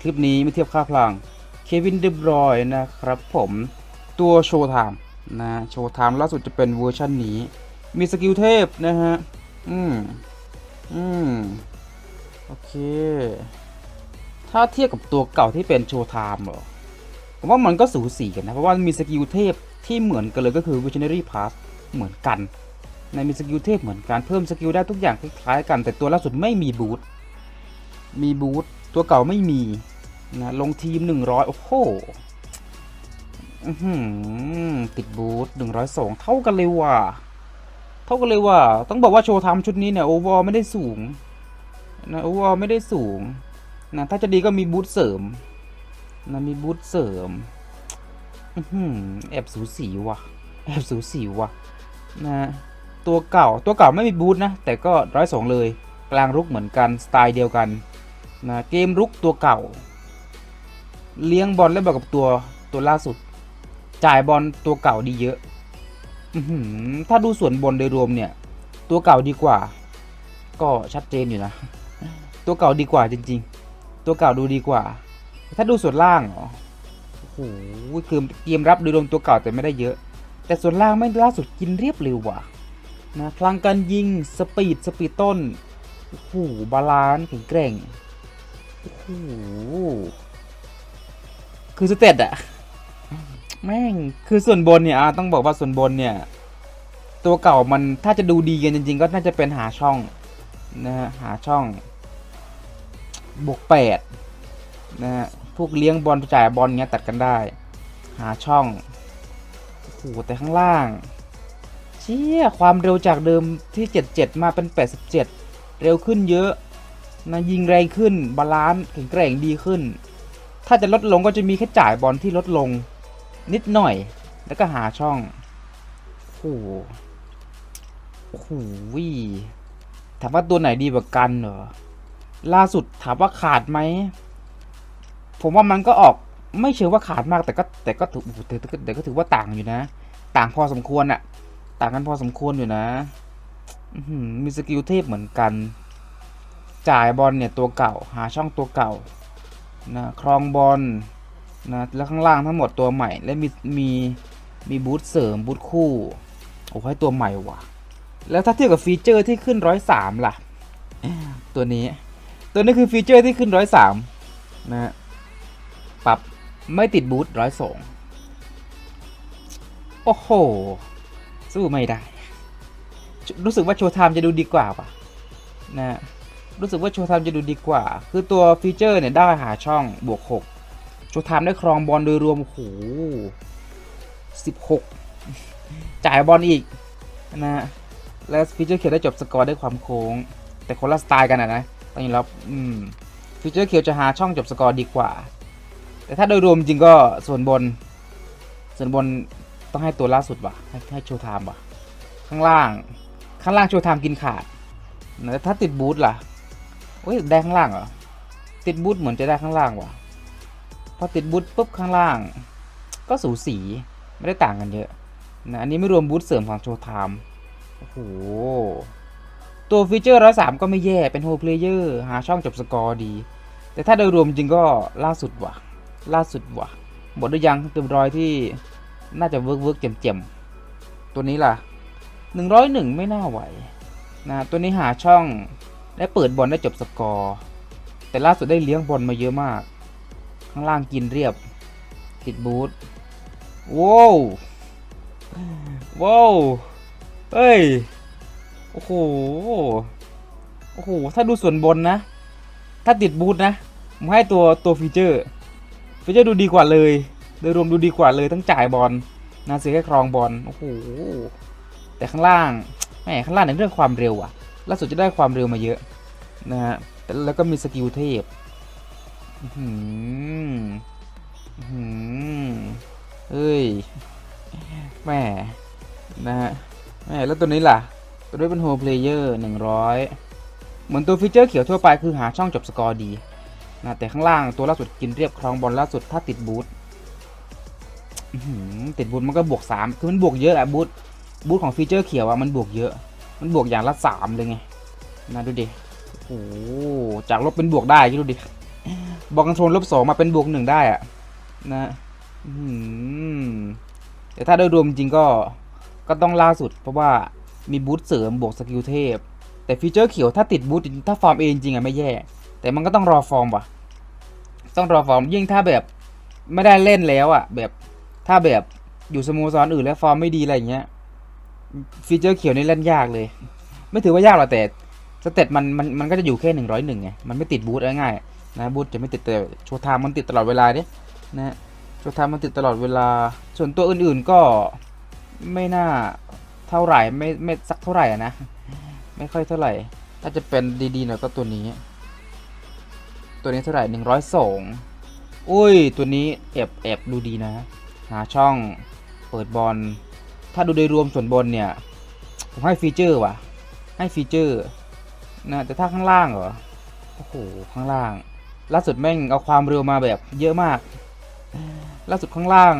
คลิปนี้ไม่เทียบค่าพลัง เควินเดบรอยนะครับผมตัวโชว์ไทม์นะโชว์ไทม์ล่าสุดจะเป็นเวอร์ชันนี้ มีสกิลเทพนะฮะ อืม อืม โอเค ถ้าเทียบกับตัวเก่าที่เป็นโชว์ไทม์เหรอผมว่ามันก็สูสีกันนะ เพราะว่ามีสกิลเทพที่เหมือนกันเลยก็คือ Visionary Pass เหมือนกัน ในมีสกิลเทพเหมือนกัน เพิ่มสกิลได้ทุกอย่างคล้ายๆกัน แต่ตัวล่าสุดไม่มีบูท มีบูท ตัวเก่าไม่มีนะลงทีม 100 โอ้โหอื้อหือติดบูท102 เท่ากันเลยว่ะ เท่ากันเลยว่ะ ต้องบอกว่าโชว์ทำชุดนี้เนี่ยโอเวอร์ไม่ได้สูงนะโอเวอร์ไม่ได้สูงนะถ้าจะดีก็มีบูทเสริมนะมีบูทเสริมอื้อหือแอบสูสีว่ะ แอบสูสีว่ะนะตัวเก่าตัวเก่าไม่มีบูทนะ แต่ก็ร้อยสองเลย กลางรุกเหมือนกัน สไตล์เดียวกัน นะเกมรุกตัวเก่า เลี้ยงบอลและบอกกับตัวตัวล่าสุด จ่ายบอลตัวเก่าดีเยอะถ้าดูส่วนบนโดยรวมเนี่ย ตัวเก่าดีกว่า ก็ชัดเจนอยู่นะ ตัวเก่าดีกว่าจริง ๆ ตัวเก่าดูดีกว่า ถ้าดูส่วนล่างเหรอโอ้โหคือเกมรับโดยรวมตัวเก่าแต่ไม่ได้เยอะ แต่ส่วนล่างไม่ล่าสุดกินเรียบเร็วว่ะนะพลังการยิงสปีดสปีดต้นโอ้โหบาลานซ์แข็งแกร่ง โอ้โหคือสเตตอะแม่งคือส่วนบนเนี่ยต้องบอกว่าส่วนบนเนี่ย ตัวเก่ามันถ้าจะดูดีกันจริง ๆ ก็น่าจะเป็นหาช่องนะฮะหาช่องบวกแปดนะฮะพวกเลี้ยงบอลจ่ายบอลเงี้ยตัดกันได้ หาช่องโอ้โหแต่ข้างล่าง เชี่ยความเร็วจากเดิมที่ 77 มาเป็น 87 เร็วขึ้นเยอะ นะยิงแรงขึ้นบาลานซ์แข็งแกร่งดีขึ้น ถ้าจะลดลงก็จะมีแค่จ่ายบอลที่ลดลง นิดหน่อย แล้วก็หาช่องโอ้โหโอ้โหวิถามว่าตัวไหนดีกว่ากันเหรอล่าสุดถามว่าขาดไหม ผมว่ามันก็ออกไม่เชื่อว่าขาดมากแต่ก็แต่ก็ถือแต่ก็ถือว่าต่างอยู่นะ ต่างพอสมควรอะต่างกันพอสมควรอยู่นะมีสกิลเทพเหมือนกัน จ่ายบอลเนี่ยตัวเก่า หาช่องตัวเก่านะครองบอลนะแล้วข้างล่างทั้งหมดตัวใหม่ และมีมีมีบูทเสริมบูทคู่โอ้ให้ตัวใหม่ว่ะ แล้วถ้าเทียบกับฟีเจอร์ที่ขึ้นร้อยสามล่ะ ตัวนี้ ตัวนี้คือฟีเจอร์ที่ขึ้นร้อยสามนะฮะปรับไม่ติดบูทร้อยสองโอ้โห สู้ไม่ได้ รู้สึกว่าโชว์ไทม์จะดูดีกว่าป่ะนะ รู้สึกว่าโชว์ไทม์จะดูดีกว่า คือตัวฟีเจอร์เนี่ยได้หาช่องบวก 6 โชว์ไทม์ได้ครองบอลโดยรวมโอ้โห16 จ่ายบอลอีกนะและฟีเจอร์เขียวได้จบสกอร์ได้ความโค้ง แต่คนละสไตล์กันอะนะต้องยอมรับอืมฟีเจอร์เขียวจะหาช่องจบสกอร์ดีกว่า แต่ถ้าโดยรวมจริงก็ส่วนบน ส่วนบนต้องให้ตัวล่าสุดว่ะให้ให้โชว์ไทม์ว่ะข้างล่าง ข้างล่างโชว์ไทม์กินขาดแต่ถ้าติดบูทล่ะ โอ้ยได้ข้างล่างเหรอ ติดบูทเหมือนจะได้ข้างล่างว่ะ พอติดบูทปุ๊บข้างล่าง ก็สูสี ไม่ได้ต่างกันเยอะนะอันนี้ไม่รวมบูทเสริมของโชว์ไทม์โอ้โห ตัวฟีเจอร์ร้อยสามก็ไม่แย่ เป็นโฮเพลเยอร์หาช่องจบสกอร์ดี แต่ถ้าโดยรวมจริงก็ล่าสุดว่ะ ล่าสุดว่ะ หมดหรือยังเต็มรอยที่น่าจะเวิร์กเวิร์กเจ็มๆตัวนี้ล่ะหนึ่งร้อยหนึ่งไม่น่าไหวนะตัวนี้หาช่อง และเปิดบอลได้จบสกอร์ แต่ล่าสุดได้เลี้ยงบอลมาเยอะมาก ข้างล่างกินเรียบ ติดบูทว้าวว้าวเฮ้ย โอ้โห โอ้โห ถ้าดูส่วนบนนะ ถ้าติดบูทนะ ผมให้ตัวตัวฟีเจอร์ ฟีเจอร์ดูดีกว่าเลย โดยรวมดูดีกว่าเลยทั้งจ่ายบอลนะเสียแค่ครองบอล โอ้โห แต่ข้างล่าง แหมข้างล่างในเรื่องความเร็วอะ ล่าสุดจะได้ความเร็วมาเยอะนะฮะแล้วก็มีสกิลเทพอื้อหืออื้อหือเฮ้ยแหม่นะฮะแหม่แล้วตัวนี้ล่ะ ตัวนี้เป็นโฮเพลเยอร์หนึ่งร้อยเหมือนตัวฟีเจอร์เขียวทั่วไปคือหาช่องจบสกอร์ดีนะแต่ข้างล่างตัวล่าสุดกินเรียบครองบอลล่าสุดถ้าติดบูทติดบูทมันก็บวกสามคือมันบวกเยอะอะบูทบูทของฟีเจอร์เขียวอะมันบวกเยอะ มันบวกอย่างละสามเลยไงนะดูดิโอ้จากลบเป็นบวกได้คิดดูดิบอกคอนโทรลลบสองมาเป็นบวกหนึ่งได้อะนะอื้อหือแต่ถ้าโดยรวมจริงก็ก็ต้องล่าสุด เพราะว่ามีบูทเสริมบวกสกิลเทพ แต่ฟีเจอร์เขียวถ้าติดบูทถ้าฟอร์มเองจริงอะไม่แย่ แต่มันก็ต้องรอฟอร์มว่ะ ต้องรอฟอร์มยิ่งถ้าแบบไม่ได้เล่นแล้วอะแบบถ้าแบบอยู่สโมสรอื่นแล้วฟอร์มไม่ดีอะไรอย่างเงี้ย ฟีเจอร์เขียวนี่เล่นยากเลย ไม่ถือว่ายากหรอกแต่สเตตมันมันมันก็จะอยู่แค่หนึ่งร้อยหนึ่งไงมันไม่ติดบูทง่ายๆนะบูทจะไม่ติดแต่โชว์ไทม์มันติดตลอดเวลาเนี่ยนะโชว์ไทม์มันติดตลอดเวลา ส่วนตัวอื่นๆก็ไม่น่าเท่าไหร่ไม่ไม่สักเท่าไหร่นะไม่ค่อยเท่าไหร่ ถ้าจะเป็นดีๆหน่อยก็ตัวนี้ ตัวนี้เท่าไหร่หนึ่งร้อยสองอุ้ยตัวนี้แอบแอบดูดีนะ หาช่องเปิดบอล ถ้าดูโดยรวมส่วนบนเนี่ย ผมให้ฟีเจอร์ว่ะ ให้ฟีเจอร์นะแต่ถ้าข้างล่างเหรอ โอ้โห ข้างล่าง ล่าสุดแม่งเอาความเร็วมาแบบเยอะมาก ล่าสุดข้างล่าง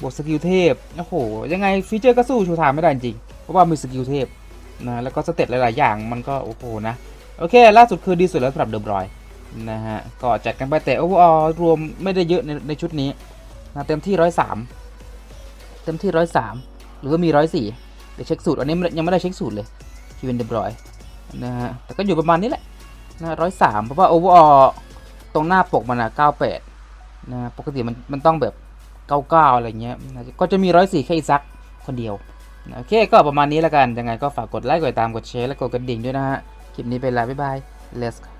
บวกสกิลเทพ โอ้โห ยังไงฟีเจอร์ก็สู้ชูทามไม่ได้จริง เพราะว่ามีสกิลเทพนะ แล้วก็สเต็ปหลาย ๆ อย่างมันก็โอ้โหนะ โอเค ล่าสุดคือดีสุดแล้วสำหรับเดบรอยนะฮะ ก็จัดกันไปแต่โอ้โหรวมไม่ได้เยอะในในชุดนี้นะเต็มที่ร้อยสามเต็มที่ร้อยสาม หรือว่ามีร้อยสี่เดี๋ยวเช็คสูตร อันนี้ยังไม่ได้เช็คสูตรเลยคีเวนเดบรอยนะฮะ แต่ก็อยู่ประมาณนี้แหละนะร้อยสามเพราะว่าโอเวอร์อตรงหน้าปกมันอะเก้าแปดนะปกติมันมันต้องแบบเก้าเก้าอะไรเงี้ยนะก็จะมีร้อยสี่แค่อีซักคนเดียวโอเค ก็ประมาณนี้แล้วกัน ยังไงก็ฝากกดไลค์ กดตาม กดแชร์ และกดกระดิ่งด้วยนะฮะ คลิปนี้ไปแล้วบ๊ายบาย let's go